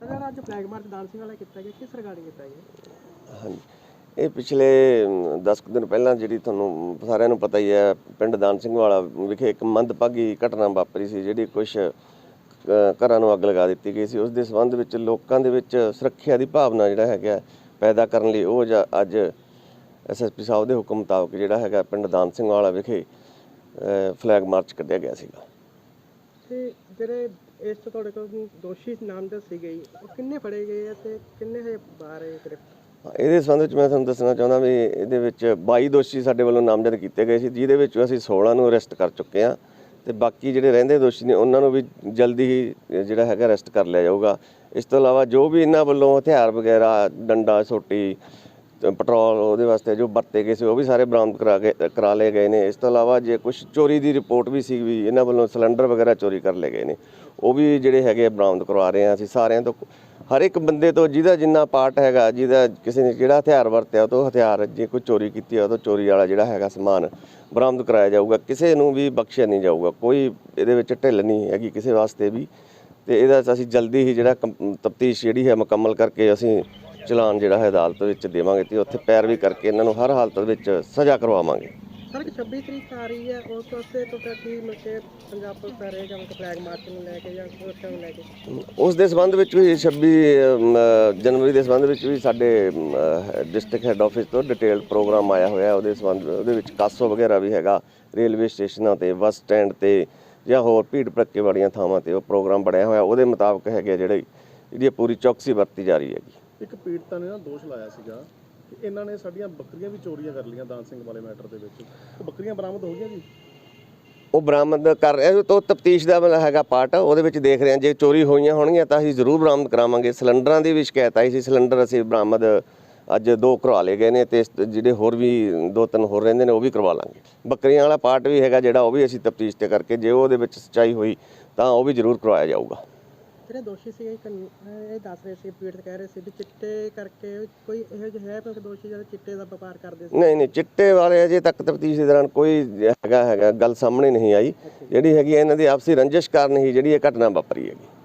Sir ਅੱਜ flag March Singh ਵਾਲਾ ਕੀਤਾ ਗਿਆ ਕਿਸ ਰਿਗਾਰਡਿੰਗ ਕੀਤਾ ਗਿਆ? ਹਾਂਜੀ। ਇਹ ਪਿਛਲੇ 10 ਦਿਨ ਪਹਿਲਾਂ ਜਿਹੜੀ ਤੁਹਾਨੂੰ ਸਾਰਿਆਂ ਨੂੰ ਪਤਾ ਹੀ ਹੈ, ਪਿੰਡ ਦਾਨ ਸਿੰਘ ਵਾਲਾ ਵਿਖੇ ਇੱਕ ਮੰਦਭਾਗੀ ਘਟਨਾ ਵਾਪਰੀ ਸੀ, ਜਿਹੜੀ ਕੁਝ ਘਰਾਂ ਨੂੰ ਅੱਗ ਲਗਾ ਦਿੱਤੀ ਗਈ ਸੀ। ਉਸ ਦੇ ਸੰਬੰਧ ਵਿੱਚ ਲੋਕਾਂ ਦੇ ਵਿੱਚ ਸੁਰੱਖਿਆ ਦੀ ਭਾਵਨਾ ਜਿਹੜਾ ਹੈਗਾ ਪੈਦਾ ਕਰਨ ਲਈ ਉਹ ਜ- ਅੱਜ ਐਸਐਸਪੀ ਸਾਹਿਬ ਦੇ ਹੁਕਮ ਮੁਤਾਬਕ ਜਿਹੜਾ ਹੈਗਾ ਪਿੰਡ ਦਾਨ ਸਿੰਘ ਵਾਲਾ ਵਿਖੇ ਫਲੈਗ ਮਾਰਚ ਕੱਢਿਆ ਗਿਆ ਸੀਗਾ। ਤੇ ਜਿਹੜੇ ਇਸ ਤੋਂ ਤੁਹਾਡੇ ਕੋਲ ਦੋਸ਼ੀ ਨਾਮਜ਼ਦ ਸੀਗੇ ਉਹ ਕਿੰਨੇ ਫੜੇ ਗਏ ਆ ਤੇ ਕਿੰਨੇ ਹੈ ਬਾਹਰ ਹੈ ਇਹਦੇ ਸੰਬੰਧ ਵਿੱਚ ਮੈਂ ਤੁਹਾਨੂੰ ਦੱਸਣਾ ਚਾਹੁੰਦਾ ਵੀ ਇਹਦੇ ਵਿੱਚ 22 ਦੋਸ਼ੀ ਸਾਡੇ ਵੱਲੋਂ ਨਾਮਜ਼ਦ ਕੀਤੇ ਗਏ ਸੀ, ਜਿਹਦੇ ਵਿੱਚੋਂ ਅਸੀਂ 16 ਨੂੰ ਅਰੈਸਟ ਕਰ ਚੁੱਕੇ ਹਾਂ ਤੇ ਬਾਕੀ ਜਿਹੜੇ ਰਹਿੰਦੇ ਦੋਸ਼ੀ ਨੇ ਉਹਨਾਂ ਨੂੰ ਵੀ ਜਲਦੀ ਹੀ ਜਿਹੜਾ ਹੈਗਾ ਅਰੈਸਟ ਕਰ ਲਿਆ ਜਾਊਗਾ। ਇਸ ਤੋਂ ਇਲਾਵਾ ਜੋ ਵੀ ਇਹਨਾਂ ਵੱਲੋਂ ਹਥਿਆਰ ਵਗੈਰਾ, ਡੰਡਾ, ਸੋਟੀ ਪੈਟਰੋਲ ਉਹਦੇ ਵਾਸਤੇ ਜੋ ਵਰਤੇ ਗਏ ਸੀ, ਉਹ ਵੀ ਸਾਰੇ ਬਰਾਮਦ ਕਰਾ ਕੇ, ਕਰਾ ਲਏ ਗਏ ਨੇ। ਇਸ ਤੋਂ ਇਲਾਵਾ ਜੇ ਕੁਝ ਚੋਰੀ ਦੀ ਰਿਪੋਰਟ ਵੀ ਸੀ ਵੀ ਇਹਨਾਂ ਵੱਲੋਂ ਸਿਲੰਡਰ ਵਗੈਰਾ ਚੋਰੀ ਕਰ ਲਏ ਗਏ ਨੇ, ਉਹ ਵੀ ਜਿਹੜੇ ਹੈਗੇ ਬਰਾਮਦ ਕਰਵਾ ਰਹੇ ਹਾਂ ਅਸੀਂ ਸਾਰਿਆਂ ਤੋਂ ਹਰ ਇੱਕ ਬੰਦੇ ਤੋਂ ਜਿਹਦਾ ਜਿੰਨਾ ਪਾਰਟ ਹੈਗਾ, ਜਿਹਦਾ ਕਿਸੇ ਨੇ ਜਿਹੜਾ ਹਥਿਆਰ ਵਰਤਿਆ, ਉਹ ਤੋਂ ਹਥਿਆਰ ਜੇ ਕੋਈ ਚੋਰੀ ਕੀਤੀ ਹੈ ਉਹ ਤੋਂ ਚੋਰੀ ਵਾਲਾ ਜਿਹੜਾ ਹੈਗਾ ਸਮਾਨ ਬਰਾਮਦ ਕਰਾਇਆ ਜਾਊਗਾ। ਕਿਸੇ ਨੂੰ ਵੀ ਬਖਸ਼ਿਆ ਨਹੀਂ ਜਾਊਗਾ। ਕੋਈ ਇਹਦੇ ਵਿੱਚ ਢਿੱਲ ਨਹੀਂ ਹੈਗੀ ਕਿਸੇ ਵਾਸਤੇ ਵੀ। ਤੇ ਇਹਦਾ ਅਸੀਂ ਜਲਦੀ ਹੀ ਜਿਹੜਾ ਤਫਤੀਸ਼ ਜਿਹੜੀ ਹੈ ਮੁਕੰਮਲ ਕਰਕੇ ਅਸੀਂ ਚਲਾਨ ਜਿਹੜਾ ਹੈ ਅਦਾਲਤ ਵਿੱਚ ਦੇਵਾਂਗੇ ਤੇ ਉੱਥੇ ਪੈਰਵੀ ਕਰਕੇ ਇਹਨਾਂ ਨੂੰ ਹਰ ਹਾਲਤ ਵਿੱਚ ਸਜ਼ਾ ਕਰਵਾਵਾਂਗੇ। ਸਰ ਕਿ 26 ਤਰੀਕ ਆ ਰਹੀ ਹੈ ਉਸ ਵਾਸਤੇ ਤੁਹਾਡਾ ਕੀ ਮਤਲਬ ਕਿ ਪੰਜਾਬ ਪੁਲਿਸ ਦਾ ਰਹੇਗਾ ਮਤਲਬ ਫਲੈਗ ਮਾਰਚ ਨੂੰ ਲੈ ਕੇ ਜਾਂ ਸੁਰੱਖਿਆ ਨੂੰ ਲੈ ਕੇ? ਉਸ ਦੇ ਸੰਬੰਧ ਵਿੱਚ ਵੀ 26 ਅਮ, ਜਨਵਰੀ ਦੇ ਸੰਬੰਧ ਵਿੱਚ ਵੀ ਸਾਡੇ ਡਿਸਟ੍ਰਿਕਟ ਹੈੱਡ ਆਫਿਸ ਤੋਂ ਡਿਟੇਲਡ ਪ੍ਰੋਗਰਾਮ ਆਇਆ ਹੋਇਆ ਉਹਦੇ ਸੰਬੰਧ ਉਹਦੇ ਵਿੱਚ ਕਾਸੋ ਵਗੈਰਾ ਵੀ ਹੈਗਾ ਰੇਲਵੇ ਸਟੇਸ਼ਨਾਂ ਤੇ ਬੱਸ ਸਟੈਂਡ ਤੇ ਜਾਂ ਹੋਰ ਭੀੜ ਭੜੱਕੇ ਵਾਲੀਆਂ ਥਾਵਾਂ ਤੇ ਉਹ ਪ੍ਰੋਗਰਾਮ ਬਣਿਆ ਹੋਇਆ ਉਹਦੇ ਮੁਤਾਬਕ ਹੈਗੇ ਜਿਹੜੇ ਜਿਹੜੀ ਇਹ ਪੂਰੀ ਚੌਕਸੀ ਵਰਤੀ ਜਾ ਰਹੀ ਹੈਗੀ। ਇੱਕ ਪੀੜਤਾ ਨੇ ਨਾ ਦੋਸ਼ ਲਾਇਆ ਸੀਗਾ ਕਿ ਇਹਨਾਂ ਨੇ ਸਾਡੀਆਂ ਬੱਕਰੀਆਂ ਵੀ ਚੋਰੀਆਂ ਕਰ ਲਈਆਂ ਦਾਨ ਸਿੰਘ ਵਾਲੇ ਮੈਟਰ ਦੇ ਵਿੱਚ। ਉਹ ਬੱਕਰੀਆਂ ਬਰਾਮਦ ਹੋ ਗਈਆਂ ਜੀ? ਉਹ ਬਰਾਮਦ ਕਰ ਰਿਹਾ ਤੋਂ ਤਫਤੀਸ਼ ਦਾ ਮਤਲਬ ਹੈਗਾ ਪਾਰਟ, ਉਹਦੇ ਵਿੱਚ ਦੇਖ ਰਹੇ ਹਾਂ ਜੇ ਚੋਰੀ ਹੋਈਆਂ ਹੋਣਗੀਆਂ ਤਾਂ ਅਸੀਂ ਜ਼ਰੂਰ ਬਰਾਮਦ ਕਰਾਵਾਂਗੇ। ਸਿਲੰਡਰਾਂ ਦੀ ਵੀ ਸ਼ਿਕਾਇਤ ਆਈ ਸੀ, ਸਿਲੰਡਰ ਅਸੀਂ ਬਰਾਮਦ ਅੱਜ ਦੋ ਕਰਵਾ ਲਏ ਗਏ ਨੇ ਤੇ ਜਿਹੜੇ ਹੋਰ ਵੀ ਦੋ ਤਿੰਨ ਹੋਰ ਰਹਿੰਦੇ ਨੇ ਉਹ ਵੀ ਕਰਵਾ ਲਾਂਗੇ। ਬੱਕਰੀਆਂ ਵਾਲਾ ਪਾਰਟ ਵੀ ਹੈਗਾ ਜਿਹੜਾ ਉਹ ਵੀ ਅਸੀਂ ਤਫਤੀਸ਼ ਤੇ ਕਰਕੇ ਜੇ ਉਹਦੇ ਵਿੱਚ ਸੱਚਾਈ ਹੋਈ ਤਾਂ ਉਹ ਵੀ ਜ਼ਰੂਰ ਕਰਵਾਇਆ ਜਾਊਗਾ। ਜਿਹੜੇ ਦੋਸ਼ੀ ਸੀਗੇ ਇੱਕ, ਅਹ, ਇਹ ਦੱਸ ਰਹੇ ਸੀ ਪੀੜਤ ਕਹਿ ਰਹੇ ਸੀ ਵੀ ਚਿੱਟੇ ਕਰਕੇ ਕੋਈ ਇਹੋ ਜਿਹਾ ਹੈ ਪਰ ਦੋਸ਼ੀ ਜਿਹੜੇ ਚਿੱਟੇ ਦਾ ਵਪਾਰ ਕਰਦੇ ਸੀ? ਨਹੀਂ ਨਹੀਂ ਚਿੱਟੇ ਵਾਲੇ ਅਜੇ ਤੱਕ ਤਫਤੀਸ਼ ਦੇ ਦੌਰਾਨ ਕੋਈ ਹੈਗਾ ਹੈਗਾ ਗੱਲ ਸਾਹਮਣੇ ਨਹੀਂ ਆਈ। ਜਿਹੜੀ ਹੈਗੀ ਹੈ ਇਹਨਾਂ ਦੀ ਆਪਸੀ ਰੰਜਿਸ਼ ਕਾਰਨ ਹੀ ਜਿਹੜੀ ਇਹ ਘਟਨਾ ਵਾਪਰੀ ਹੈਗੀ।